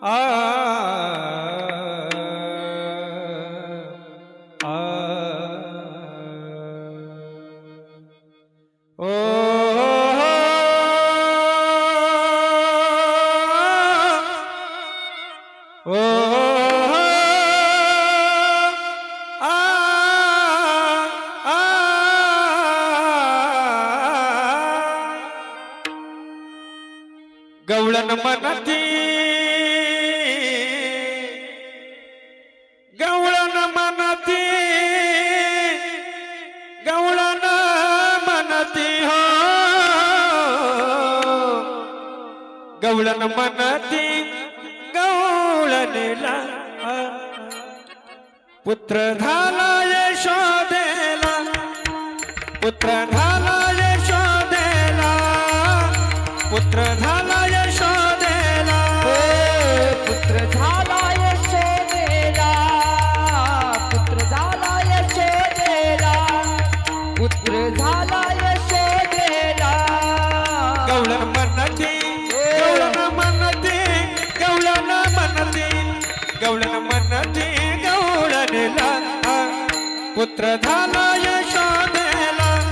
ആ મનથી गवळण मनती गवळणीला. पुत्र झाला यशोदेला. पुत्र झाला गवळण म्हणते गवळणला. पुत्र झाला यशोदेला.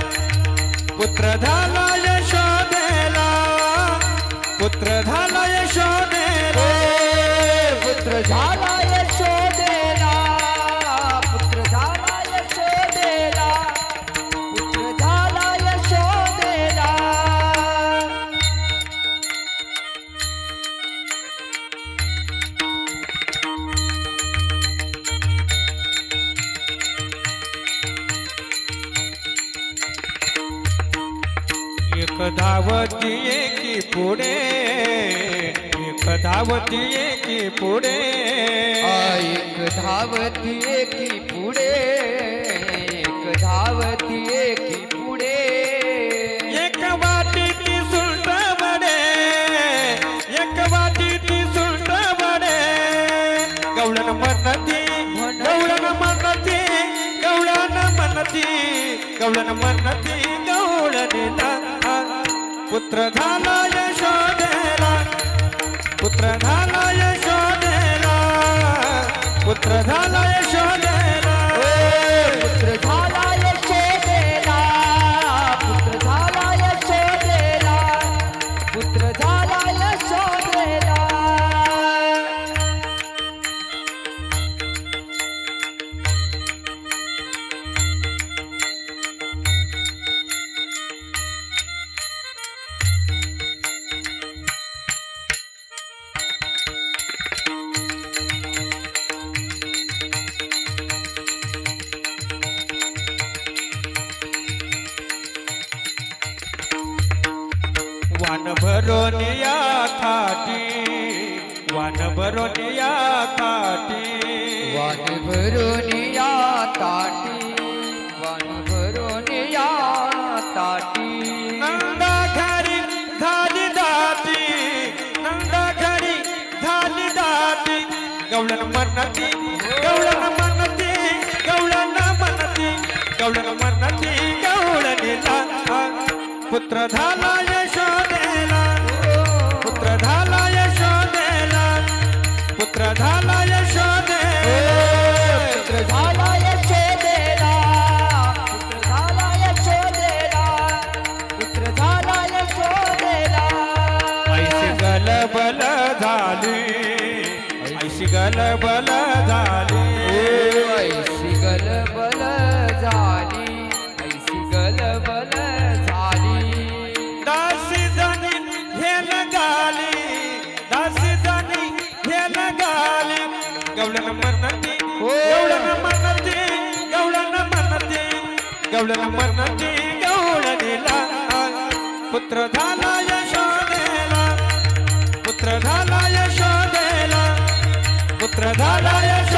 पुत्र झाला यशोदेला. पुत्र झाला एक धावती एकी पुढे एक धावती एकी पुढे. एक धावती एकी पुढे एक धावती एकी पुढे. एक वाटी ती सुलट बडे एक वाटी ती सुलट बडे गवळण मनती गवळण मनती गवळण मनती गवळण मनती गवळणीला पुत्र झाला यशोदेला. पुत्र झाला यशोदेला. पुत्र झाला यशोदेला. पुत्र झाला वान भरून या खाटी वान भरून या खाटी। वाण भरून या ताटी या ताटी। नंदा घरी झाली दाती नंदा घरी झाली दाती। गवळण मनती गवळण मनती गवळण मनती गवळण मनती गवळणीला पुत्र झाला ऐशी गलबल झाली. ऐशी गलबल झाली. ऐशी गलबल झाली. दासी जणी हेल गाली. दासी जणी हेल गाली. गवळण मनती गवळण मनती गवळण मनती गवळण मनती गवळणीला पुत्र झाला यशोदेला. पुत्र झाला यशोदेला पुत्र झाला यशोदेला